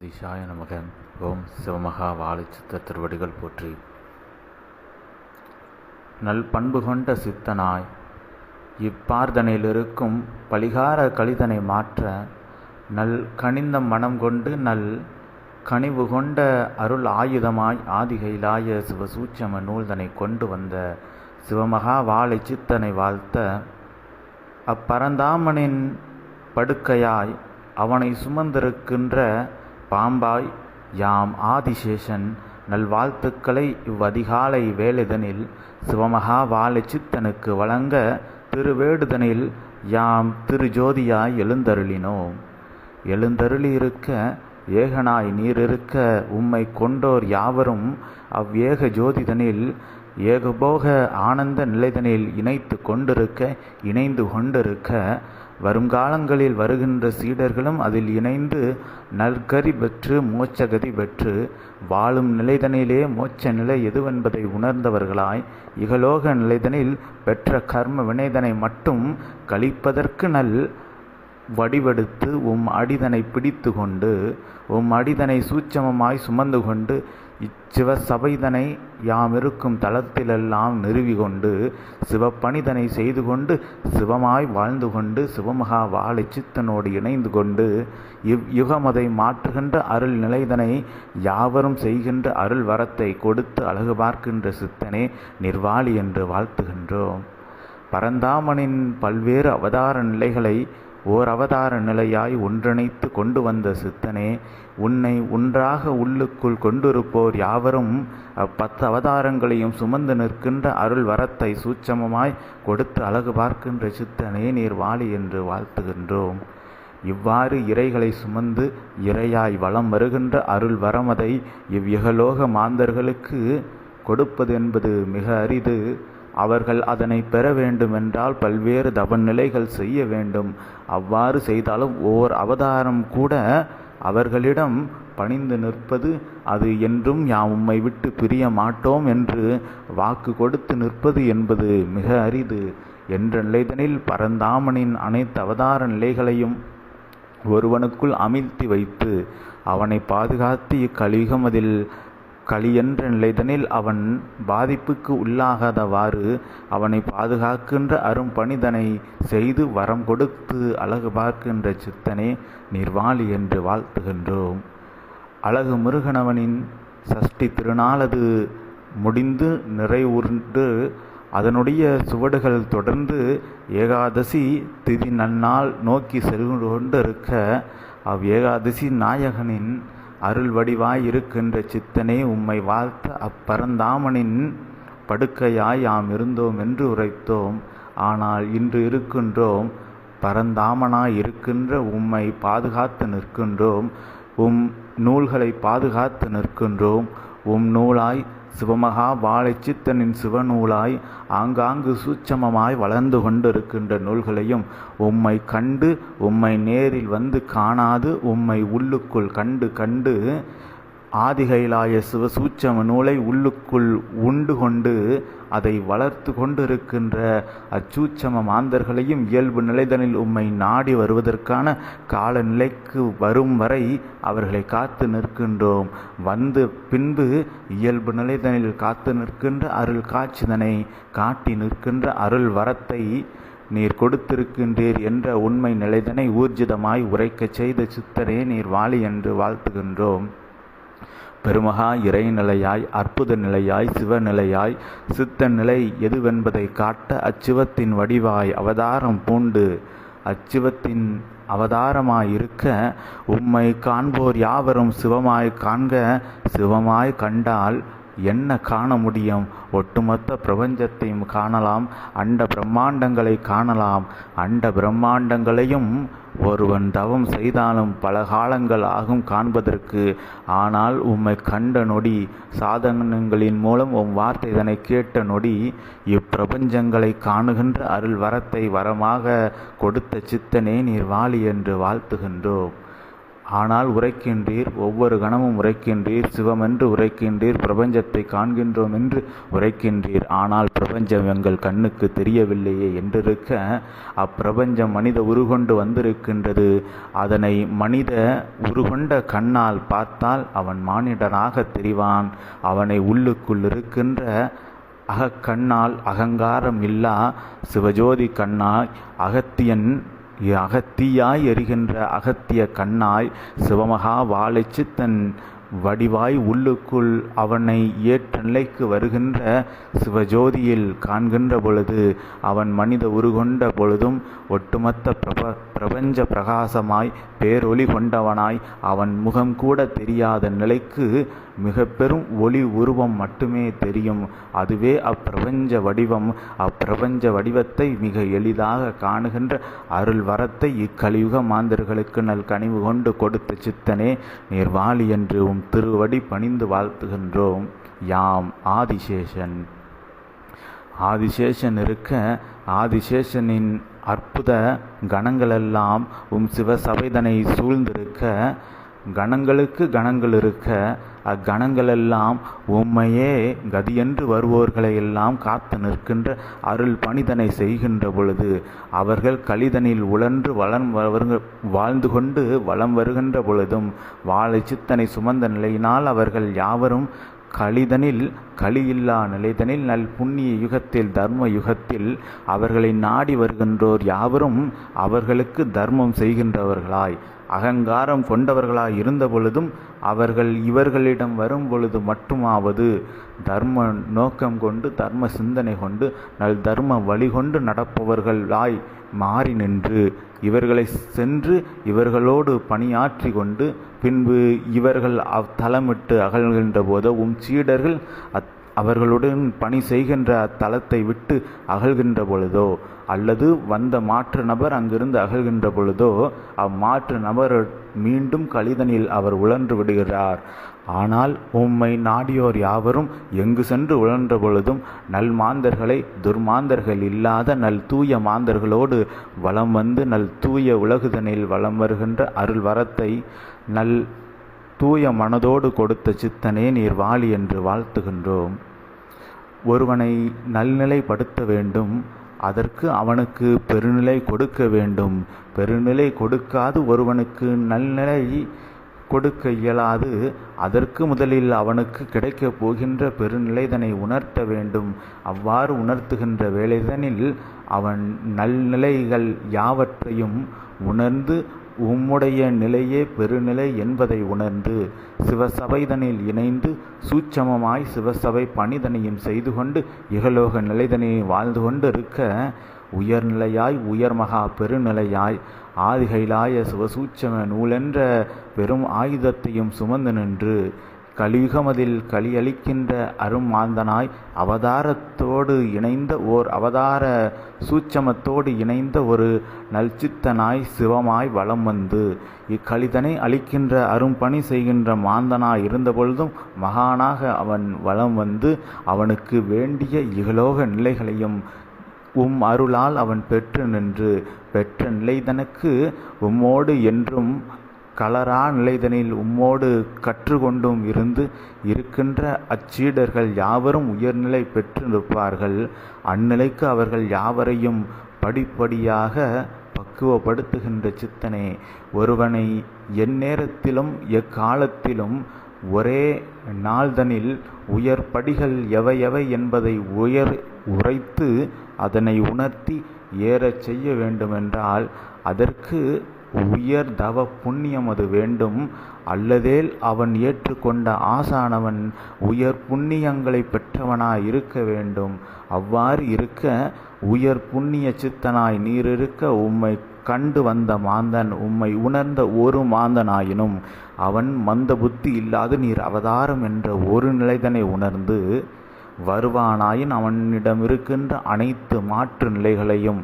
திசாய நமக ஓம் சிவமகா வாழைச்சித்த திருவடிகள் போற்றி. நல் பண்பு கொண்ட சித்தனாய் இப்பார்தனையிலிருக்கும் பலிகார கலிதனை மாற்ற நல் கனிந்த மனம் கொண்டு நல் கனிவு கொண்ட அருள் ஆயுதமாய் ஆதிகைலாய சிவசூட்சம நூல்தனை கொண்டு வந்த சிவமகா வாழை சித்தனை வாழ்த்த அப்பரந்தாமனின் படுக்கையாய் அவனை சுமந்திருக்கின்ற பாம்பாய் யாம் ஆதிசேஷன் நல்வாழ்த்துக்களை இவ்வதிகாலை வேலைதனில் சிவமகா வாழை சித்தனுக்கு வழங்க திருவேடுதனில் யாம் திருஜோதியாய் எழுந்தருளினோம். எழுந்தருளியிருக்க ஏகனாய் நீரிருக்க உம்மை கொண்டோர் யாவரும் அவ்வேக ஜோதிதனில் ஏகபோக ஆனந்த நிலைதனில் இணைத்து கொண்டிருக்க இணைந்து கொண்டிருக்க வருங்காலங்களில் வருகின்ற சீடர்களும் அதில் இணைந்து நற்கதி பெற்று மோட்சகதி பெற்று வாழும் நிலைதனிலே மோட்ச நிலை எதுவென்பதை உணர்ந்தவர்களாய் இகலோக நிலைதனில் பெற்ற கர்ம வினைதனை மட்டும் கழிப்பதற்கு நல் வடிவெடுத்து உம் அடிதனை பிடித்து கொண்டு உம் அடிதனை சூட்சமமாய் சுமந்து கொண்டு இச்சிவ சபைதனை யாம் இருக்கும் தளத்திலெல்லாம் நிறுவி கொண்டு சிவப்பணிதனை செய்து கொண்டு சிவமாய் வாழ்ந்து கொண்டு சிவமகா வாழை சித்தனோடு இணைந்து கொண்டு இவ் யுகமதை மாற்றுகின்ற அருள் நிலைதனை யாவரும் செய்கின்ற அருள் வரத்தை கொடுத்து அழகு பார்க்கின்ற சித்தனே நிர்வாளி என்று வாழ்த்துகின்றோம். பரந்தாமனின் பல்வேறு அவதார நிலைகளை ஓர் அவதார நிலையாய் ஒன்றிணைத்து கொண்டு வந்த சித்தனே உன்னை ஒன்றாக உள்ளுக்குள் கொண்டிருப்போர் யாவரும் பத்து அவதாரங்களையும் சுமந்து நிற்கின்ற அருள் வரத்தை சூட்சமமாய் கொடுத்து அழகு பார்க்கின்ற சித்தனே நீர் வாழி என்று வாழ்த்துகின்றோம். இவ்வாறு இறைகளை சுமந்து இறையாய் வளம் வருகின்ற அருள் வரமதை இவ்விகலோக மாந்தர்களுக்கு கொடுப்பது என்பது மிக அரிது. அவர்கள் அதனை பெற வேண்டுமென்றால் பல்வேறு தவநிலைகள் செய்ய வேண்டும். அவ்வாறு செய்தாலும் ஓர் அவதாரம் கூட அவர்களிடம் பணிந்து நிற்பது அது என்றும் யாம் உம்மை விட்டு பிரிய மாட்டோம் என்று வாக்கு கொடுத்து நிற்பது என்பது மிக அரிது. என்ற நிலைதனில் பரந்தாமனின் அனைத்து அவதார நிலைகளையும் ஒருவனுக்குள் அமிழ்த்தி வைத்து அவனை பாதுகாத்து இக்கலியுகம் அதில் களியென்ற நிலைதனில் அவன் பாதிப்புக்கு உள்ளாகாதவாறு அவனை பாதுகாக்கின்ற அரும் பணிதனை செய்து வரம் கொடுத்து அழகு பார்க்கின்ற சித்தனே நிர்வாளி என்று வாழ்த்துகின்றோம். அழகு முருகனவனின் சஷ்டி திருநாளது முடிந்து நிறைவுண்டு அதனுடைய சுவடுகள் தொடர்ந்து ஏகாதசி திதி நன்னால் நோக்கி செல்கு கொண்டிருக்க அவ் ஏகாதசி நாயகனின் அருள் வடிவாய் இருக்கின்ற சித்தனே உம்மை வாழ்த்த அப்பரந்தாமனின் படுக்கையாய் யாம் இருந்தோம் என்று உரைத்தோம். ஆனால் இன்று இருக்கின்றோம் பரந்தாமனாய் இருக்கின்ற உம்மை பாதுகாத்து நிற்கின்றோம். உம் நூல்களை பாதுகாத்து நிற்கின்றோம். உம் நூலாய் சிவமகா வாழைச்சித்தனின் சிவநூலாய் ஆங்காங்கு சூட்சமமாய் வளர்ந்து கொண்டிருக்கின்ற நூல்களையும் உம்மை கண்டு உம்மை நேரில் வந்து காணாது உம்மை உள்ளுக்குள் கண்டு கண்டு ஆதிகைலாய சிவசூச்சம நூலை உள்ளுக்குள் உண்டு கொண்டு அதை வளர்த்து கொண்டிருக்கின்ற அச்சூட்சம மாந்தர்களையும் இயல்பு நிலைதனில் உம்மை நாடி வருவதற்கான காலநிலைக்கு வரும் வரை அவர்களை காத்து நிற்கின்றோம். வந்து பின்பு இயல்பு நிலைதனில் காத்து நிற்கின்ற அருள் காட்சிதனை காட்டி நிற்கின்ற அருள் வரத்தை நீர் கொடுத்திருக்கின்றீர் என்ற உண்மை நிலைதனை ஊர்ஜிதமாய் உரைக்கச் செய்த சித்தரே நீர் வாழி என்று வாழ்த்துகின்றோம். பெருமகா இறைநிலையாய் அற்புத நிலையாய் சிவநிலையாய் சித்த நிலை எதுவென்பதை காட்ட அச்சிவத்தின் வடிவாய் அவதாரம் பூண்டு. அச்சிவத்தின் அவதாரமாயிருக்க உம்மை காண்போர் யாவரும் சிவமாய் காண்க சிவமாய் கண்டால் என்ன காண முடியும்? ஒட்டுமொத்த பிரபஞ்சத்தையும் காணலாம் அண்ட பிரம்மாண்டங்களை காணலாம். அண்ட பிரம்மாண்டங்களையும் ஒருவன் தவம் செய்தாலும் பல காலங்கள் ஆகும் காண்பதற்கு. ஆனால் உம்மை கண்ட நொடி சாதனங்களின் மூலம் உம் வார்த்தை இதனை கேட்ட நொடி இப்பிரபஞ்சங்களை காணுகின்ற அருள் வரத்தை வரமாக கொடுத்த சித்தனே நீர் வாழி என்று வாழ்த்துகின்றோம். ஆனால் உரைக்கின்றீர் ஒவ்வொரு கணமும் உரைக்கின்றீர் சிவமென்று உரைக்கின்றீர் பிரபஞ்சத்தை காண்கின்றோம் என்று உரைக்கின்றீர். ஆனால் பிரபஞ்சம் எங்கள் கண்ணுக்கு தெரியவில்லையே என்றிருக்க அப்பிரபஞ்சம் மனித உருகொண்டு வந்திருக்கின்றது. அதனை மனித உருகொண்ட கண்ணால் பார்த்தால் அவன் மானிடனாக தெரிவான். அவனை உள்ளுக்குள் இருக்கின்ற அகக்கண்ணால் அகங்காரம் இல்லா சிவஜோதி கண்ணாய் அகத்தியன் அகத்தியாய் எரிகின்ற அகத்திய கண்ணாய் சிவமகா வாழைச்சித்தன் வடிவாய் உள்ளுக்குள் அவனை ஏற்ற நிலைக்கு வருகின்ற சிவஜோதியில் காண்கின்ற பொழுது அவன் மனித உருகொண்ட பொழுதும் ஒட்டுமொத்த பிரப பிரபஞ்ச பிரகாசமாய் பேரொளி கொண்டவனாய் அவன் முகம் கூட தெரியாத நிலைக்கு மிக பெரும் ஒளி உருவம் மட்டுமே தெரியும். அதுவே அப்பிரபஞ்ச வடிவம். அப்பிரபஞ்ச வடிவத்தை மிக எளிதாக காணுகின்ற அருள் வரத்தை இக்கலியுக மாந்தர்களுக்கு நல் கனிவு கொண்டு கொடுத்த சித்தனே நீர் வாழி என்று உம் திருவடி பணிந்து வாழ்த்துகின்றோம். யாம் ஆதிசேஷன். ஆதிசேஷன் இருக்க ஆதிசேஷனின் அற்புத கணங்களெல்லாம் உம் சிவசபைதனை சூழ்ந்திருக்க கணங்களுக்கு கணங்கள் இருக்க அக்கணங்களெல்லாம் உம்மையே கதியென்று வருவோர்களை எல்லாம் காத்து நிற்கின்ற அருள் பணிதனை செய்கின்ற பொழுது அவர்கள் கலிதனில் உழன்று வளம் வாழ்ந்து கொண்டு வளம் வருகின்ற பொழுதும் வாழை சித்தனை சுமந்த நிலையினால் அவர்கள் யாவரும் கலிதனில் கலியில்லா நிலைதனில் நல் புண்ணிய யுகத்தில் தர்ம யுகத்தில் அவர்களை நாடி வருகின்றோர் யாவரும் அவர்களுக்கு தர்மம் செய்கின்றவர்களாய். அகங்காரம் கொண்டவர்களாய் இருந்த பொழுதும் அவர்கள் இவர்களிடம் வரும் பொழுது மட்டுமாவது தர்ம நோக்கம் கொண்டு தர்ம சிந்தனை கொண்டு நல் தர்ம வழி கொண்டு நடப்பவர்களாய் மாறி நின்று இவர்களை சென்று இவர்களோடு பணியாற்றி கொண்டு பின்பு இவர்கள் அத்தலமிட்டு அகழ்கின்ற போதோ உம் சீடர்கள் அத் அவர்களுடன் பணி செய்கின்ற அத்தலத்தை விட்டு அகழ்கின்ற பொழுதோ அல்லது வந்த மாற்று நபர் அங்கிருந்து அகழ்கின்ற பொழுதோ அம்மாற்று நபர் மீண்டும் கலிதனில் அவர் உழன்று விடுகிறார். ஆனால் உம்மை நாடியோர் யாவரும் எங்கு சென்று உழன்ற பொழுதும் நல் மாந்தர்களை துர்மாந்தர்கள் இல்லாத நல் தூய மாந்தர்களோடு வலம் வந்து நல் தூய உலகுதனில் வலம் வருகின்ற அருள் வரத்தை நல் தூய மனதோடு கொடுத்த சித்தனே நீர் வாழி என்று வாழ்த்துகின்றோம். ஒருவனை நல்நிலைப்படுத்த வேண்டும். அதற்கு அவனுக்கு பெருநிலை கொடுக்க வேண்டும். பெருநிலை கொடுக்காது ஒருவனுக்கு நல்நிலை கொடுக்க இயலாது. அதற்கு முதலில் அவனுக்கு கிடைக்கப் போகின்ற பெருநிலைதனை உணர்த்த வேண்டும். அவ்வாறு உணர்த்துகின்ற வேலைதனில் அவன் நல்நிலைகள் யாவற்றையும் உணர்ந்து உம்முடைய நிலையே பெருநிலை என்பதை உணர்ந்து சிவசபைதனில் இணைந்து சூட்சமமாய் சிவசபை பணிதனையும் செய்து கொண்டு இகலோக நிலைதனையும் வாழ்ந்து கொண்டு இருக்க உயர்நிலையாய் உயர்மகா பெருநிலையாய் ஆதிகைலாய சிவசூட்சம நூலென்ற பெரும் ஆயுதத்தையும் சுமந்து நின்று கலியுகமதில் கலியளிக்கின்ற அருமாந்தனாய் அவதாரத்தோடு இணைந்த ஓர் அவதார சூட்சமத்தோடு இணைந்த ஒரு நல்சித்தனாய் சிவமாய் வலம் வந்து இக்கலிதனை அளிக்கின்ற அரும்பணி செய்கின்ற மாந்தனாய் இருந்தபொழுதும் மகானாக அவன் வலம் வந்து அவனுக்கு வேண்டிய இகலோக நிலைகளையும் உம் அருளால் அவன் பெற்று நின்று பெற்ற நிலைதனுக்கு உம்மோடு என்றும் கலரா நிலைதனில் உம்மோடு கற்றுக்கொண்டும் இருந்து இருக்கின்ற அச்சீடர்கள் யாவரும் உயர்நிலை பெற்று நிற்பார்கள் அந்நிலைக்கு அவர்கள் யாவரையும் படிப்படியாக பக்குவப்படுத்துகின்ற சித்தனே ஒருவனை எந்நேரத்திலும் எக்காலத்திலும் ஒரே நாள்தனில் உயர் படிகள் எவை எவை என்பதை உயர் உரைத்து அதனை உணர்த்தி ஏறச் செய்ய வேண்டுமென்றால் அதற்கு உயர் தவ புண்ணியம் அது வேண்டும். அல்லதேல் அவன் ஏற்றுக்கொண்ட ஆசானவன் உயர் புண்ணியங்களை பெற்றவனாய் இருக்க வேண்டும். அவ்வாறு இருக்க உயர் புண்ணிய சித்தனாய் நீர் இருக்க உம்மை கண்டு வந்த மாந்தன் உம்மை உணர்ந்த ஒரு மாந்தனாயினும் அவன் மந்த புத்தி இல்லாது நீர் அவதாரம் என்ற ஒரு நிலைதனை உணர்ந்து வருவானாயின் அவனிடம் இருக்கின்ற அனைத்து மாற்று நிலைகளையும்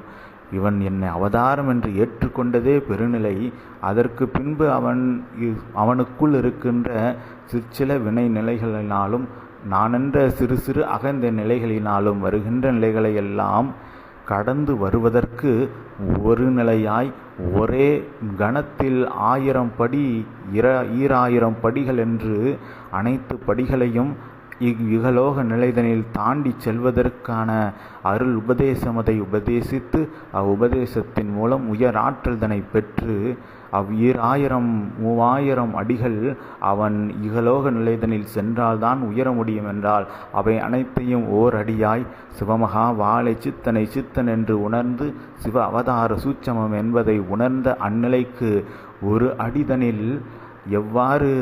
இவன் என்னை அவதாரம் என்று ஏற்றுக்கொண்டதே பெருநிலை. அதற்கு பின்பு அவன் அவனுக்குள் இருக்கின்ற சிற்சில வினை நிலைகளினாலும் நானென்ற சிறு சிறு அகந்த நிலைகளினாலும் வருகின்ற நிலைகளை எல்லாம் கடந்து வருவதற்கு ஒரு நிலையாய் ஒரே கணத்தில் ஆயிரம் படி இர ஈராயிரம் படிகள் என்று அனைத்து படிகளையும் இவ் இகலோக நிலைதனில் தாண்டி செல்வதற்கான அருள் உபதேசமதை உபதேசித்து அவ்வுபதேசத்தின் மூலம் உயர் ஆற்றல்தனை பெற்று அவ் ஈராயிரம் மூவாயிரம் அடிகள் அவன் இகலோக நிலைதனில் சென்றால்தான் உயர முடியும் என்றால் அவை அனைத்தையும் ஓர் அடியாய் சிவமகா வாழை சித்தனை சித்தன் என்று உணர்ந்து சிவ அவதார சூட்சமம் என்பதை உணர்ந்த அந்நிலைக்கு ஒரு அடிதனில் எவ்வாறு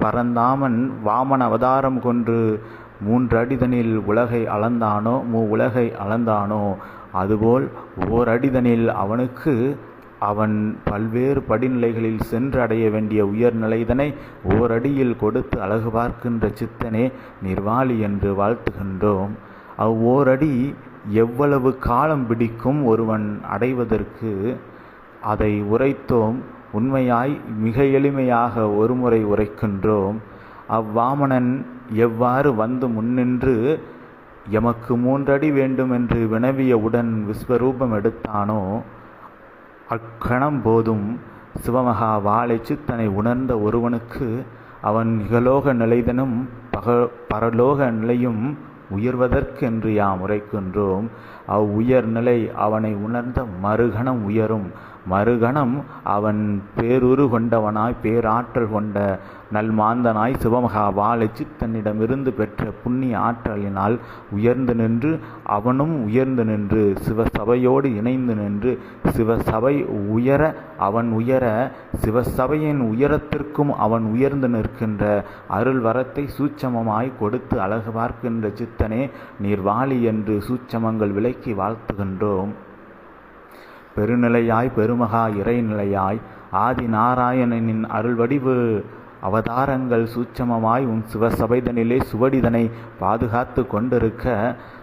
பரந்தாமன் வாமன அவதாரம் கொன்று மூன்று அடிதனில் உலகை அளந்தானோ மூ உலகை அளந்தானோ அதுபோல் ஓர் அடிதனில் அவனுக்கு அவன் பல்வேறு படிநிலைகளில் சென்று அடைய வேண்டிய உயர்நிலைதனை ஓரடியில் கொடுத்து அழகு பார்க்கின்ற சித்தனே நிர்வாளி என்று வாழ்த்துகின்றோம். அவ்வோரடி எவ்வளவு காலம் பிடிக்கும் ஒருவன் அடைவதற்கு அதை உரைத்தோம். உண்மையாய் மிக எளிமையாக ஒருமுறை உரைக்கின்றோம். அவ்வாமணன் எவ்வாறு வந்து முன்னின்று எமக்கு மூன்றடி வேண்டும் என்று வினவியவுடன் விஸ்வரூபம் எடுத்தானோ அக்கணம் போதும் சிவமகா வாழை சித்தனை உணர்ந்த ஒருவனுக்கு அவன் இகலோக நிலைதனும் பக பரலோக நிலையும் உயர்வதற்கென்று யாம் உரைக்கின்றோம். அவ் உயர்நிலை அவனை உணர்ந்த மறுகணம் உயரும். மறுகணம் அவன் பேருரு கொண்டவனாய் பேராற்றல் கொண்ட நல்மாந்தனாய் சிவமகா வாழச்சி சித்தனிடமிருந்து பெற்ற புண்ணிய ஆற்றலினால் உயர்ந்து நின்று அவனும் உயர்ந்து நின்று சிவசபையோடு இணைந்து நின்று சிவசபை உயர அவன் உயர சிவசபையின் உயரத்திற்கும் அவன் உயர்ந்து நிற்கின்ற அருள் வரத்தை சூட்சமமாய் கொடுத்து அழகு பார்க்கின்ற சித்தனே நீர் வாழி என்று சூட்சமங்கள் விலக்கி வாழ்த்துகின்றோம். பெருநிலையாய் பெருமகா இறைநிலையாய் ஆதி நாராயணனின் அருள்வடிவு அவதாரங்கள் சூட்சமமாய் உன் சிவசபைதனிலே சுவடிதனை பாதுகாத்து கொண்டிருக்க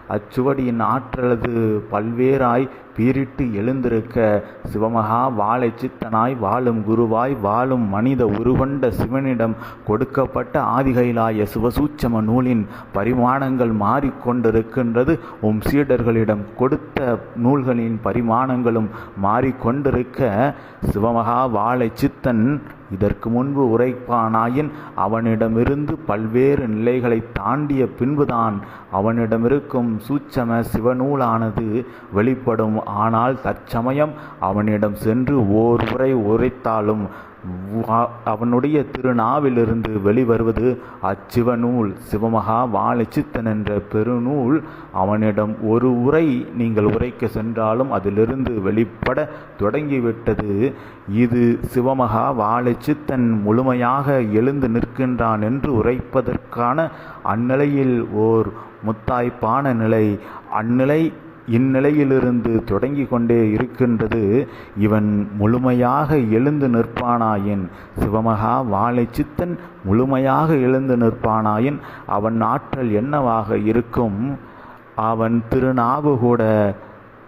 அச்சுவடியின் ஆற்றலது பல்வேறாய் பீரிட்டு எழுந்திருக்க சிவமகா வாழை சித்தனாய் வாழும் குருவாய் வாழும் மனித உருவண்ட சிவனிடம் கொடுக்கப்பட்ட ஆதிகைலாய சிவசூச்சம நூலின் பரிமாணங்கள் மாறிக்கொண்டிருக்கின்றது. உம் சீடர்களிடம் கொடுத்த நூல்களின் பரிமாணங்களும் மாறிக்கொண்டிருக்க சிவமகா வாழை சித்தன் இதற்கு முன்பு உரைப்பானாயின் அவனிடமிருந்து பல்வேறு நிலைகளை தாண்டிய பின்புதான் அவனிடமிருக்கும் சூட்சம சிவநூலானது வெளிப்படும். ஆனால் தற்சமயம் அவனிடம் சென்று ஓர் உரை உரைத்தாலும் அவனுடைய திருநாவிலிருந்து வெளிவருவது அச்சிவநூல். சிவமகா வாழச்சித்தன் என்ற பெருநூல். அவனிடம் ஒரு உரை நீங்கள் உரைக்க சென்றாலும் அதிலிருந்து வெளிப்பட தொடங்கிவிட்டது. இது சிவமகா வாழச்சித்தன் முழுமையாக எழுந்து நிற்கின்றான் என்று உரைப்பதற்கான அந்நிலையில் ஓர் முத்தாய்ப்பான நிலை. அந்நிலை இந்நிலையிலிருந்து தொடங்கி கொண்டே இருக்கின்றது. இவன் முழுமையாக எழுந்து நிற்பானாயின் சிவமகா வாழை சித்தன் முழுமையாக எழுந்து நிற்பானாயின் அவன் ஆற்றல் என்னவாக இருக்கும்? அவன் திருநாவு கூட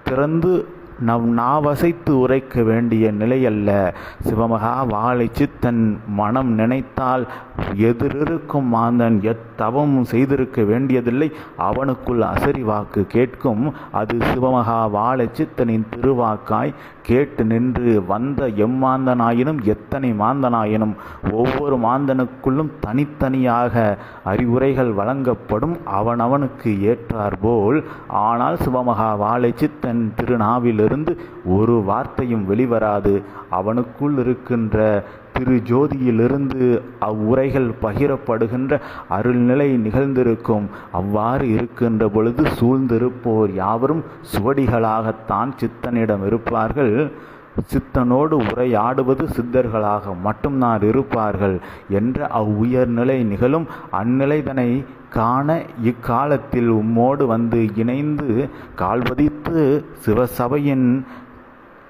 திறந்து நம் நாவசைத்து உரைக்க வேண்டிய நிலையல்ல. சிவமகா வாழை சித்தன் மனம் நினைத்தால் எதிரிருக்கும் மாந்தன் எத்தவமும் செய்திருக்க வேண்டியதில்லை. அவனுக்குள் அசரி வாக்கு கேட்கும். அது சிவமகா வாழை சித்தனின் திருவாக்காய். கேட்டு நின்று வந்த எம்மாந்தனாயினும் எத்தனை மாந்தனாயினும். ஒவ்வொரு மாந்தனுக்குள்ளும் தனித்தனியாக அறிவுரைகள் வழங்கப்படும். அவனவனுக்கு ஏற்றாற்போல் ஆனால் சிவமகா வாழை சித்தன் திருநாவிலிருந்து ஒரு வார்த்தையும் வெளிவராது. அவனுக்குள் இருக்கின்ற திரு ஜோதியிலிருந்து அவ்வுரைகள் பகிரப்படுகின்ற அருள்நிலை நிகழ்ந்திருக்கும். அவ்வாறு இருக்கின்ற பொழுது சூழ்ந்திருப்போர் யாவரும் சுவடிகளாகத்தான் சித்தனிடம் இருப்பார்கள். சித்தனோடு உரையாடுவது சித்தர்களாக மட்டும்தான் இருப்பார்கள் என்ற அவ்வுயர்நிலை நிகழும். அந்நிலைதனை காண இக்காலத்தில் உம்மோடு வந்து இணைந்து கால்வதித்து சிவசபையின்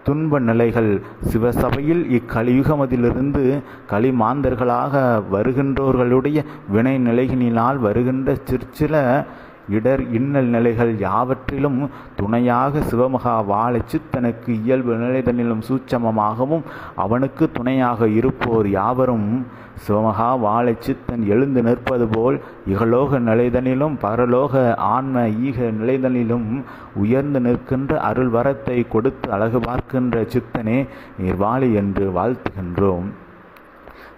துன்ப நிலைகள். சிவசபையில் இக்கலியுகமதிலிருந்து களிமாந்தர்களாக வருகின்றோர்களுடைய வினை நிலைகளினால் வருகின்ற சிற்சில இடர் இன்னல் நிலைகள் யாவற்றிலும் துணையாக சிவமகா வாழை சித்தனுக்கு இயல்பு நிலைதனிலும் சூட்சமமாகவும் அவனுக்கு துணையாக இருப்போர் யாவரும் சிவமகா வாழச்சித்தன் எழுந்து நிற்பது போல் இகலோக நிலைதனிலும் பரலோக ஆன்ம ஈக நிலைதனிலும் உயர்ந்து நிற்கின்ற அருள் வரத்தை கொடுத்து அழகு பார்க்கின்ற சித்தனே நீர் வாழி என்று வாழ்த்துகின்றோம்.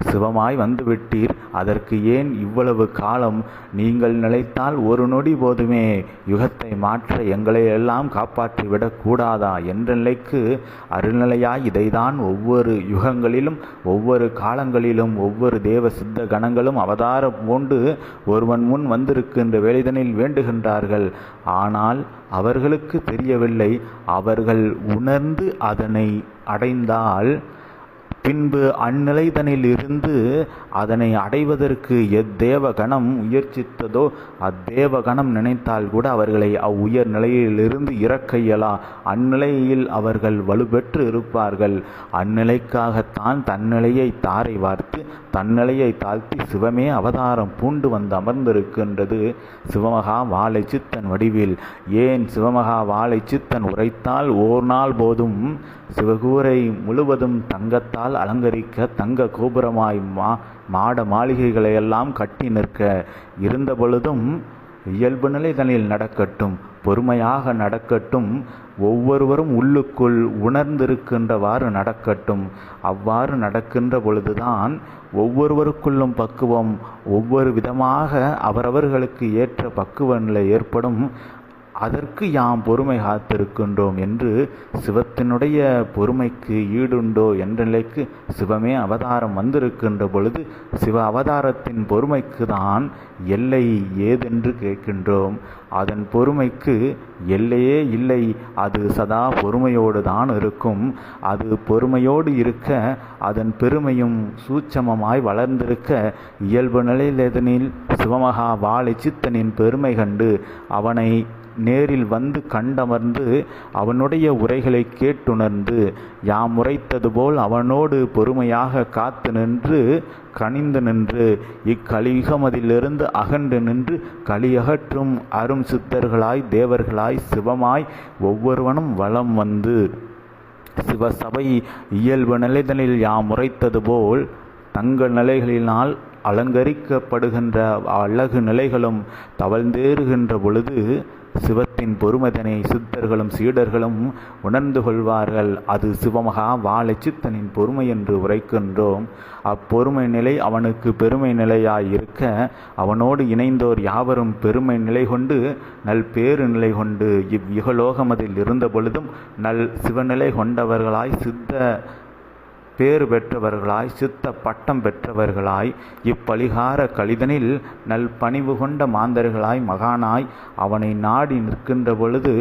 சிவமாய் வந்துவிட்டீர். அதற்கு ஏன் இவ்வளவு காலம் நீங்கள் நிலைத்தால் ஒரு நொடி போதுமே? யுகத்தை மாற்ற எங்களை எல்லாம் காப்பாற்றிவிடக் கூடாதா? என்ற நிலைக்கு அருள்நிலையாய் இதைதான் ஒவ்வொரு யுகங்களிலும் ஒவ்வொரு காலங்களிலும் ஒவ்வொரு தேவ சித்த கணங்களும் அவதாரம் பூண்டு ஒருவன் முன் வந்திருக்கின்ற வேலைதனில் வேண்டுகின்றார்கள். ஆனால் அவர்களுக்கு தெரியவில்லை. அவர்கள் உணர்ந்து அதனை அடைந்தால் பின்பு அந்நிலைதனிலிருந்து அதனை அடைவதற்கு எத்தேவ கணம் முயற்சித்ததோ அத்தேவகணம் நினைத்தால் கூட அவர்களை அவ்வுயர் நிலையிலிருந்து இறக்க இயலா அந்நிலையில் அவர்கள் வலுப்பெற்று இருப்பார்கள். அந்நிலைக்காகத்தான் தன்னிலையை தாரை வார்த்து தன்னிலையை தாழ்த்தி சிவமே அவதாரம் பூண்டு வந்து அமர்ந்திருக்கின்றது சிவமகா வாழை சித்தன் வடிவில். ஏன் சிவமகா வாழை சித்தன் உரைத்தால் ஓர் நாள் போதும்? சிவகூரை முழுவதும் தங்கத்தால் அலங்கரிக்க தங்க கோபுரமாய் மா மாட மாளிகைகளையெல்லாம் கட்டி நிற்க. இருந்த பொழுதும் இயல்பு நிலைதனில் நடக்கட்டும் பொறுமையாக நடக்கட்டும் ஒவ்வொருவரும் உள்ளுக்குள் உணர்ந்திருக்கின்றவாறு நடக்கட்டும். அவ்வாறு நடக்கின்ற பொழுதுதான் ஒவ்வொருவருக்குள்ளும் பக்குவம் ஒவ்வொரு விதமாக அவரவர்களுக்கு ஏற்ற பக்குவ நிலை ஏற்படும். அதற்கு யாம் பொறுமை காத்திருக்கின்றோம் என்று சிவத்தினுடைய பொறுமைக்கு ஈடுண்டோ என்ற நிலைக்கு சிவமே அவதாரம் வந்திருக்கின்ற பொழுது சிவ அவதாரத்தின் பொறுமைக்கு தான் எல்லை ஏதென்று கேட்கின்றோம். அதன் பொறுமைக்கு எல்லையே இல்லை. அது சதா பொறுமையோடு தான் இருக்கும். அது பொறுமையோடு இருக்க அதன் பெருமையும் சூட்சமமாய் வளர்ந்திருக்க இயல்பு நிலையிலெதனில் சிவமகா வாழை சித்தனின் பெருமை கண்டு அவனை நேரில் வந்து கண்டமர்ந்து அவனுடைய உரைகளை கேட்டுணர்ந்து யாம் உரைத்தது போல் அவனோடு பொறுமையாக காத்து நின்று கனிந்து நின்று இக்கலிகமதிலிருந்து அகன்று நின்று கலியகற்றும் அரும் சித்தர்களாய் தேவர்களாய் சிவமாய் ஒவ்வொருவனும் வலம் வந்து சிவசபை இயல்பு நிலைதனில் யாம் உரைத்தது போல் தங்க நிலைகளினால் அலங்கரிக்கப்படுகின்ற அழகு நிலைகளும் தவழ்ந்தேறுகின்ற பொழுது சிவத்தின் பொறுமதனை சித்தர்களும் சீடர்களும் உணர்ந்து கொள்வார்கள். அது சிவமகா வாழை சித்தனின் பொறுமை என்று உரைக்கின்றோம். அப்பொறுமை நிலை அவனுக்கு பெருமை நிலையாய் இருக்க அவனோடு இணைந்தோர் யாவரும் பெருமை நிலை கொண்டு நல் பேறு நிலை கொண்டு இவ் யுகலோகமதில் இருந்த பொழுதும் நல் சிவநிலை கொண்டவர்களாய் சித்த பேறு பெற்றவர்களாய் சித்த பட்டம் பெற்றவர்களாய் இப்பலிகார கலிதனில் நல் பணிவு கொண்ட மாந்தர்களாய் மகானாய் அவனை நாடி நிற்கின்ற பொழுது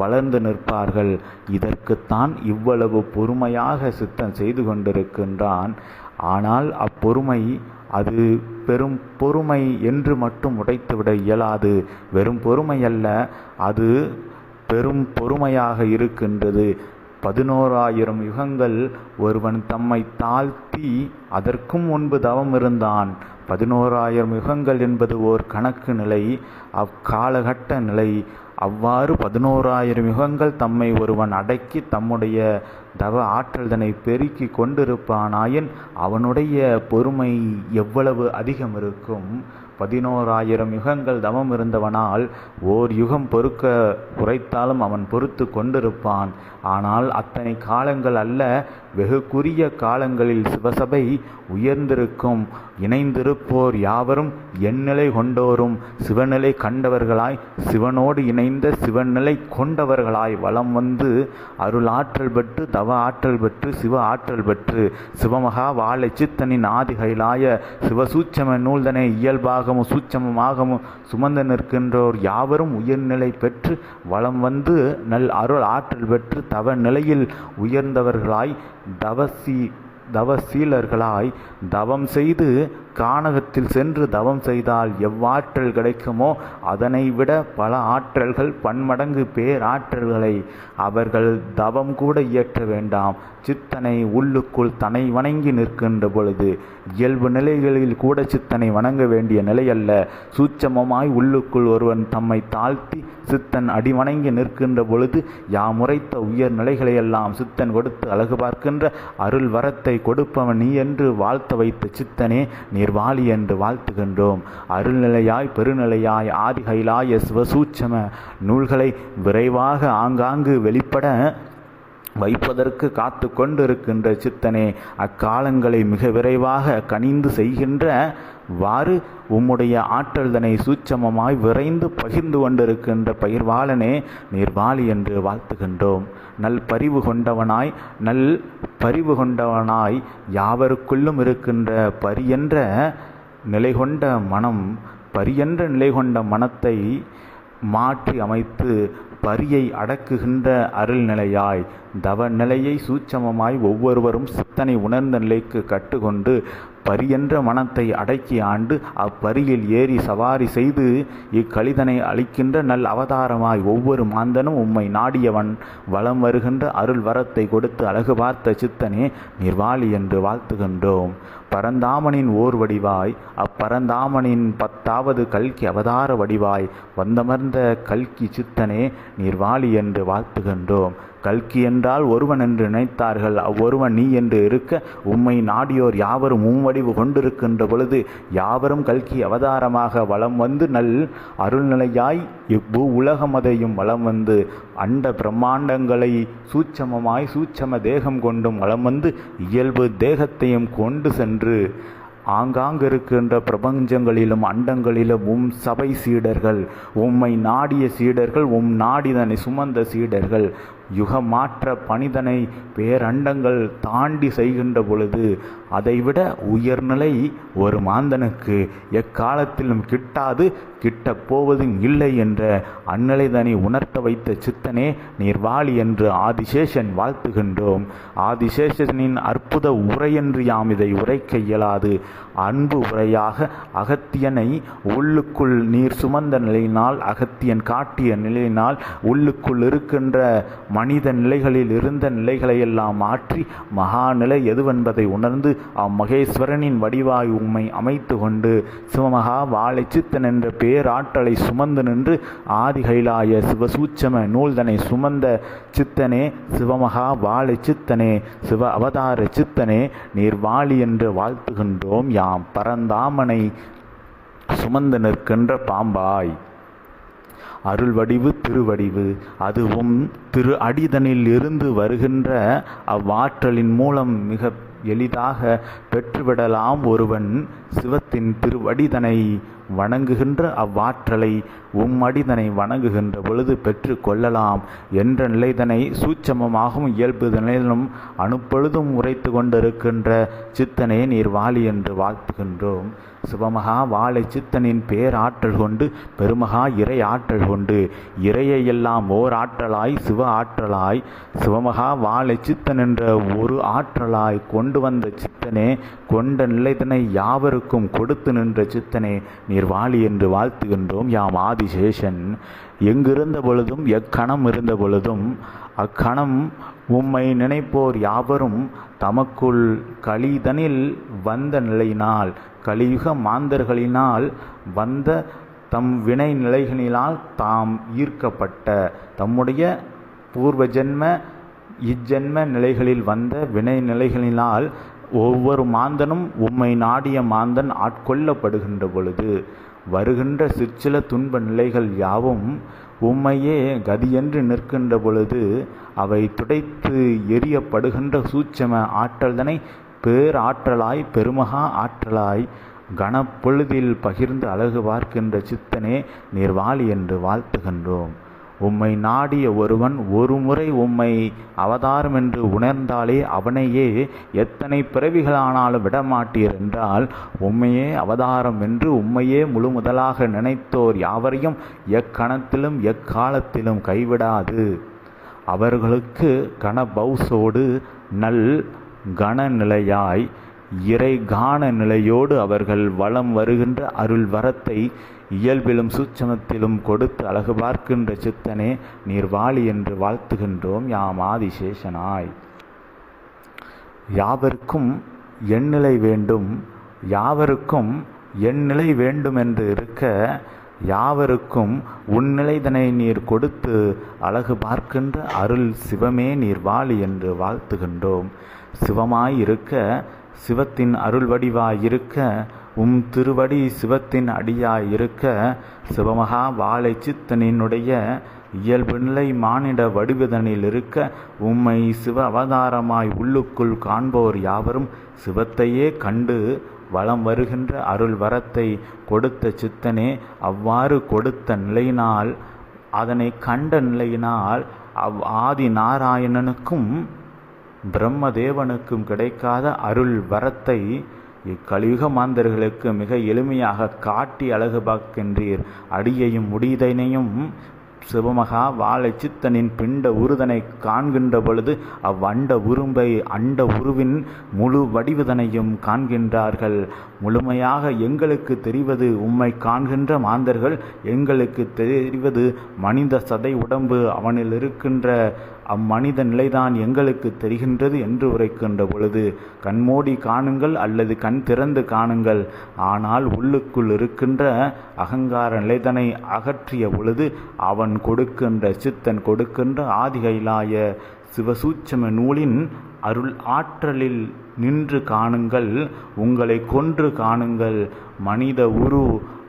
வளர்ந்து நிற்பார்கள். இதற்குத்தான் இவ்வளவு பொறுமையாக சித்தம் செய்து கொண்டிருக்கின்றான். ஆனால் அப்பொறுமை அது பெரும் பொறுமை என்று மட்டும் உடைத்துவிட இயலாது. வெறும் பொறுமை அல்ல அது பெரும் பொறுமையாக இருக்கின்றது. பதினோராயிரம் யுகங்கள் ஒருவன் தம்மை தாழ்த்தி அதற்கும் முன்பு தவம் இருந்தான். பதினோராயிரம் யுகங்கள் என்பது ஓர் கணக்கு நிலை அக்காலகட்ட நிலை. அவ்வாறு பதினோராயிரம் யுகங்கள் தம்மை ஒருவன் அடக்கி தம்முடைய தவ ஆற்றல்தனை பெருக்கி கொண்டிருப்பானாயின் அவனுடைய பொறுமை எவ்வளவு அதிகம் இருக்கும் பதினோராயிரம் யுகங்கள் தவம் இருந்தவனால் ஓர் யுகம் பொறுக்க உரைத்தாலும் அவன் பொறுத்து கொண்டிருப்பான். ஆனால் அத்தனை காலங்கள் அல்ல வெகு குறிய காலங்களில் சிவசபை உயர்ந்திருக்கும். இணைந்திருப்போர் யாவரும் எண்ணிலை கொண்டோரும். சிவநிலை கண்டவர்களாய் சிவனோடு இணைந்த சிவநிலை கொண்டவர்களாய் வலம் வந்து அருள் ஆற்றல் பெற்று தவ ஆற்றல் பெற்று சிவ ஆற்றல் பெற்று சிவமகா வாழை சித்தனின் ஆதி சிவசூச்சம நூல்தனை இயல்பாகவும் சூட்சமமாகவும் சுமந்து நிற்கின்றோர் யாவரும் உயர்நிலை பெற்று வலம் வந்து நல் அருள் ஆற்றல் பெற்று தவ நிலையில் உயர்ந்தவர்களாய் தவசி தவசீலர்களாய் தவம் செய்து கானகத்தில் சென்று தவம் செய்தால் எவ்வாற்றல் கிடைக்குமோ அதனை விட பல ஆற்றல்கள் பன்மடங்கு பேராற்றல்களை அவர்கள் தவம் கூட இயற்ற வேண்டாம். சித்தனை உள்ளுக்குள் தன்னை வணங்கி நிற்கின்ற பொழுது இயல்பு நிலைகளில் கூட சித்தனை வணங்க வேண்டிய நிலையல்ல. சூட்சமமாய் உள்ளுக்குள் ஒருவன் தம்மை தாழ்த்தி சித்தன் அடி வணங்கி நிற்கின்ற பொழுது யாம் உரைத்த உயர் நிலைகளையெல்லாம் சித்தன் கொடுத்து அழகு பார்க்கின்ற அருள் வரத்தை கொடுப்பவன் நீ என்று வாழ்த்த வைத்த சித்தனே நீர்வாளி என்று வாழ்த்துகின்றோம். அருள்நிலையாய் பெருநிலையாய் ஆதிகைலாய சிவசூட்சம நூல்களை விரைவாக ஆங்காங்கு வெளிப்பட வைப்பதற்கு காத்து கொண்டிருக்கின்ற சித்தனே அக்காலங்களை மிக விரைவாக கனிந்து செய்கின்ற வாறு உம்முடைய ஆற்றல்தனை சூட்சமமாய் விரைந்து பகிர்ந்து கொண்டிருக்கின்ற பயிர்வாளனே நீர்வாளி என்று வாழ்த்துகின்றோம். நல் பரிவு கொண்டவனாய் நல் பரிவு கொண்டவனாய் யாவருக்குள்ளும் இருக்கின்ற பரியென்ற நிலை கொண்ட மனம் பரியென்ற நிலை கொண்ட மனத்தை மாற்றி அமைத்து பரியை அடக்குகின்ற அருள்நிலையாய் தவ நிலையை சூட்சமமாய் ஒவ்வொருவரும் சித்தனை உணர்ந்த நிலைக்கு கட்டுக்கொண்டு பரியென்ற மனத்தை அடக்கி ஆண்டு அப்பரியில் ஏறி சவாரி செய்து இக்கலிதனை அளிக்கின்ற நல் அவதாரமாய் ஒவ்வொரு மாந்தனும் உம்மை நாடியவன் வளம் வருகின்ற அருள் வரத்தை கொடுத்து அழகு பார்த்த சித்தனே நிர்வாளி என்று வாழ்த்துகின்றோம். பரந்தாமனின் ஓர் வடிவாய் அப்பரந்தாமனின் பத்தாவது கல்கி அவதார வடிவாய் வந்தமர்ந்த கல்கி சித்தனே நீர்வாளி என்று வாழ்த்துகின்றோம். கல்கி என்றால் ஒருவன் என்று நினைத்தார்கள். அவ்வொருவன் நீ என்று இருக்க உம்மை நாடியோர் யாவரும் உம்வடிவு கொண்டிருக்கின்ற பொழுது யாவரும் கல்கி அவதாரமாக வலம் வந்து நல் அருள்நிலையாய் இவ்வு உலகமதையும் வளம் வந்து அண்ட பிரம்மாண்டங்களை சூட்சமமாய் சூட்சம தேகம் கொண்டும் வளம் வந்து இயல்பு தேகத்தையும் கொண்டு சென்று ஆங்காங்கிருக்கின்ற பிரபஞ்சங்களிலும் அண்டங்களிலும் உம் சபை சீடர்கள் உம்மை நாடிய சீடர்கள் உம் நாடிதனை சுமந்த சீடர்கள். யுகமாற்ற பணிதனை பேரண்டங்கள் தாண்டி செய்கின்ற பொழுது அதைவிட உயர்நிலை ஒரு மாந்தனுக்கு எக்காலத்திலும் கிட்டாது கிட்ட போவதும் இல்லை என்ற அந்நிலைதனை உணர்த்த வைத்த சித்தனே நீர் வாழி என்று ஆதிசேஷன் வாழ்த்துகின்றோம். ஆதிசேஷனின் அற்புத உரையென்று யாம் இதை உரைக்க இயலாது. அன்பு உரையாக அகத்தியனை உள்ளுக்குள் நீர் சுமந்த நிலையினால் அகத்தியன் காட்டிய நிலையினால் உள்ளுக்குள் இருக்கின்ற மனித நிலைகளில் இருந்த நிலைகளையெல்லாம் மாற்றி மகாநிலை எதுவென்பதை உணர்ந்து அம்மகேஸ்வரனின் வடிவாய் உம்மை அமைத்து கொண்டு சிவமகா வாழை சித்தன் என்ற பேராற்றலை சுமந்து நின்று ஆதிகைலாய சிவசூச்சம நூல்தனை சுமந்த சித்தனே சிவமகா வாழை சித்தனே சிவ அவதார சித்தனே நீர் வாழி என்று வாழ்த்துகின்றோம் யாம் பரந்தாமனை சுமந்து நிற்கின்ற பாம்பாய். அருள் வடிவு திருவடிவு. அதுவும் திரு அடிதனில் இருந்து வருகின்ற அவ்வாற்றலின் மூலம் மிக எளிதாக பெற்றுவிடலாம் ஒருவன் சிவத்தின் திருவடிதனை வணங்குகின்ற அவ்வாற்றலை உம்மடிதனை வணங்குகின்ற பொழுது பெற்று கொள்ளலாம் என்ற நிலைதனை சூட்சமமாகவும் இயல்பு நிலையிலும் அணுப்பொழுதும் உரைத்து கொண்டிருக்கின்ற சித்தனே நீர் வாலி என்று வாழ்த்துகின்றோம். சிவமகா வாழை சித்தனின் பேராற்றல் கொண்டு பெருமகா இறை ஆற்றல் கொண்டு. இறையை எல்லாம் ஓர் ஆற்றலாய் சிவ ஆற்றலாய் சிவமகா வாழை சித்தன் என்ற ஒரு ஆற்றலாய் கொண்டு வந்த சித்தனே கொண்ட நிலைதனை யாவருக்கும் கொடுத்து நின்ற சித்தனே நீர் வாழி என்று வாழ்த்துகின்றோம் யாம் ஆதிசேஷன். எங்கிருந்த பொழுதும் எக்கணம் இருந்த பொழுதும் அக்கணம் உம்மை நினைப்போர் யாவரும் தமக்குள் கலிதனில் வந்த நிலையினால் கலியுக மாந்தர்களினால் வந்த தம் வினை நிலைகளினால் தாம் ஈர்க்கப்பட்ட தம்முடைய பூர்வ ஜென்ம இஜ்ஜென்ம நிலைகளில் வந்த வினை நிலைகளினால் ஒவ்வொரு மாந்தனும் உம்மை நாடிய மாந்தன் ஆட்கொள்ளப்படுகின்ற பொழுது வருகின்ற சிற்சில துன்ப நிலைகள் யாவும் உம்மையே கதியென்று நிற்கின்ற பொழுது அவை துடைத்து எரியப்படுகின்ற சூட்சம ஆற்றல்தனை பேராற்றலாய் பெருமகா ஆற்றலாய் கனப்பொழுதில் பகிர்ந்து அழகு பார்க்கின்ற சித்தனே நிர்வாளி என்று வாழ்த்துகின்றோம். உம்மை நாடிய ஒருவன் ஒரு முறை உம்மை அவதாரம் என்று உணர்ந்தாலே அவனையே எத்தனை பிறவிகளானாலும் விடமாட்டீர் என்றால் உம்மையே அவதாரம் என்று உம்மையே முழு முதலாக நினைத்தோர் யாவரையும் எக்கணத்திலும் எக்காலத்திலும் கைவிடாது. அவர்களுக்கு கணபௌசோடு நல் கனநிலையாய் இறை கான நிலையோடு அவர்கள் வளம் வருகின்ற அருள் வரத்தை இயல்பிலும் சூட்சமத்திலும் கொடுத்து அழகு பார்க்கின்ற சித்தனே நீர் வாழி என்று வாழ்த்துகின்றோம் யாம் ஆதிசேஷனாய். யாவருக்கும் எண்ணிலை வேண்டும் யாவருக்கும் எண்ணிலை வேண்டும் என்று இருக்க யாவருக்கும் உன்னிலைதனை நீர் கொடுத்து அழகு பார்க்கின்ற அருள் சிவமே நீர் வாழி என்று வாழ்த்துகின்றோம். சிவமாய் இருக்க சிவத்தின் அருள் வடிவாய் இருக்க உம் திருவடி சிவத்தின் அடியாய் இருக்க சிவமகா வாழை சித்தனினுடைய இயல்பு நிலை மானிட வடிவதனில் இருக்க உம்மை சிவ அவதாரமாய் உள்ளுக்குள் காண்போர் யாவரும் சிவத்தையே கண்டு வலம் வருகின்ற அருள் வரத்தை கொடுத்த சித்தனே அவ்வாறு கொடுத்த நிலையினால் அதனை கண்ட நிலையினால் அவ் ஆதி நாராயணனுக்கும் பிரம்மதேவனுக்கும் கிடைக்காத அருள் வரத்தை இக்கலியுக மாந்தர்களுக்கு மிக எளிமையாக காட்டி அழகு பார்க்கின்றீர் அடியையும் முடிதனையும் சிவமகா வாழை சித்தனின் பிண்ட உருதனை காண்கின்ற பொழுது அவ்வண்ட உரும்பை அண்ட உருவின் முழு வடிவதனையும் காண்கின்றார்கள். முழுமையாக எங்களுக்கு தெரிவது உம்மை காண்கின்ற மாந்தர்கள் எங்களுக்கு தெரிவது மனித சதை உடம்பு அவனில் இருக்கின்ற அம்மனித நிலைதான் எங்களுக்கு தெரிகின்றது என்று உரைக்கின்ற பொழுது கண்மூடி காணுங்கள் அல்லது கண் திறந்து காணுங்கள். ஆனால் உள்ளுக்குள் இருக்கின்ற அகங்கார நிலைதனை அகற்றிய பொழுது அவன் கொடுக்கின்ற சித்தன் கொடுக்கின்ற ஆதிகைலாய சிவசூட்சம நூலின் அருள் ஆற்றலில் நின்று காணுங்கள் உங்களை கொன்று காணுங்கள். மனித உரு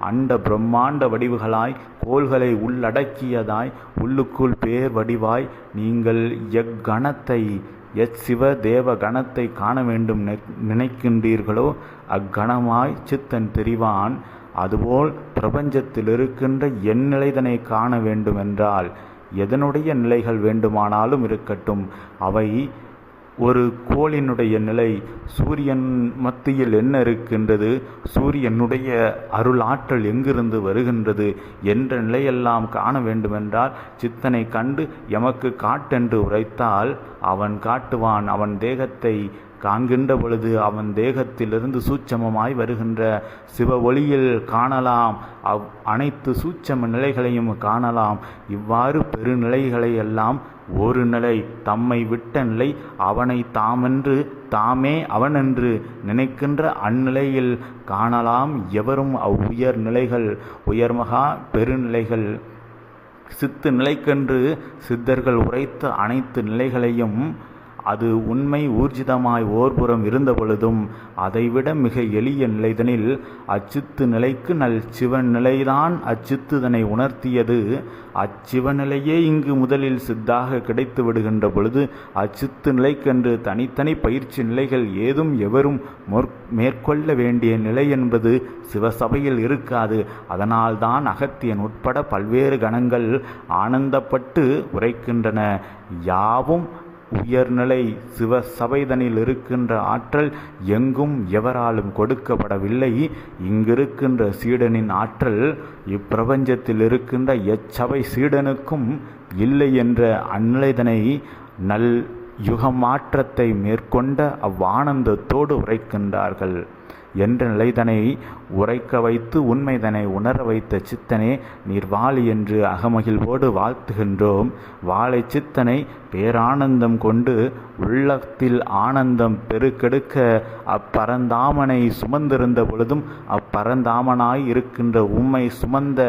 அண்ட பிரம்மாண்ட வடிவுகளாய் கோள்களை உள்ளடக்கியதாய் உள்ளுக்குள் பேர் வடிவாய் நீங்கள் எக்கணத்தை எச்சிவ தேவ கணத்தை காண வேண்டும் நினைக்கின்றீர்களோ? அக்கணமாய் சித்தன் தெரிவான். அதுபோல் பிரபஞ்சத்தில் இருக்கின்ற என் நிலைதனை காண வேண்டுமென்றால் எதனுடைய நிலைகள் வேண்டுமானாலும் இருக்கட்டும். அவை ஒரு கோளினுடைய நிலை சூரியன் மத்தியில் என்ன இருக்கின்றது? சூரியனுடைய அருளாற்றல் எங்கிருந்து வருகின்றது என்ற நிலையெல்லாம் காண வேண்டுமென்றால் சித்தனை கண்டு எமக்கு காட்டென்று உரைத்தால் அவன் காட்டுவான். அவன் தேகத்தை காண்கின்ற பொழுது அவன் தேகத்திலிருந்து சூட்சமமாய் வருகின்ற சிவ ஒளியில் காணலாம். அவ் அனைத்து சூட்சம நிலைகளையும் காணலாம். இவ்வாறு பெருநிலைகளை எல்லாம் ஒரு நிலை தம்மை விட்ட நிலை அவனை தாமென்று தாமே அவனென்று நினைக்கின்ற அந்நிலையில் காணலாம் எவரும் அவ்வுயர் நிலைகள் உயர்மகா பெருநிலைகள். சித்து நிலைக்கென்று சித்தர்கள் உரைத்த அனைத்து நிலைகளையும் அது உண்மை ஊர்ஜிதமாய் ஓர்புறம் இருந்த பொழுதும் அதைவிட மிக எளிய நிலைதனில் அச்சித்து நிலைக்கு நல் சிவன் நிலைதான் அச்சித்துதனை உணர்த்தியது. அச்சிவநிலையே இங்கு முதலில் சித்தாக கிடைத்து விடுகின்ற பொழுது அச்சித்து நிலைக்கென்று தனித்தனி பயிற்சி நிலைகள் ஏதும் எவரும் மேற்கொள்ள வேண்டிய நிலை என்பது சிவசபையில் இருக்காது. அதனால்தான் அகத்தியன் உட்பட பல்வேறு கணங்கள் ஆனந்தப்பட்டு உரைக்கின்றன. யாவும் உயர்நிலை சிவ சபைதனில் இருக்கின்ற ஆற்றல் எங்கும் எவராலும் கொடுக்கப்படவில்லை. இங்கிருக்கின்ற சீடனின் ஆற்றல் இப்பிரபஞ்சத்தில் இருக்கின்ற எச்சபை சீடனுக்கும் இல்லை என்ற அந்நிலைதனை நல் யுகமாற்றத்தை மேற்கொண்ட அவ்வானந்தத்தோடு உரைக்கின்றார்கள். என்ற நிலைதனை உரைக்க வைத்து உண்மைதனை உணர வைத்த சித்தனே நீர் வாழி என்று அகமகிழ்வோடு வாழ்த்துகின்றோம். வாழை சித்தனை பேரானந்தம் கொண்டு உள்ளத்தில் ஆனந்தம் பெருக்கெடுக்க அப்பரந்தாமனை சுமந்திருந்த பொழுதும் அப்பரந்தாமனாய் இருக்கின்ற உம்மை சுமந்த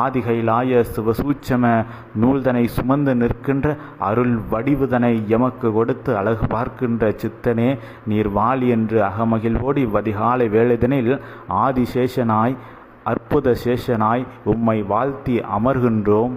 ஆதிகைலாய சிவசூச்சம நூல்தனை சுமந்து நிற்கின்ற அருள் வடிவுதனை எமக்கு கொடுத்து அழகு பார்க்கின்ற சித்தனே நீர் வாழி என்று அகமகிழ்வோடி வதிகாலை வேளைதனில் ஆதிசேஷனாய் அற்புத சேஷனாய் உம்மை வாழ்த்தி அமர்கின்றோம்.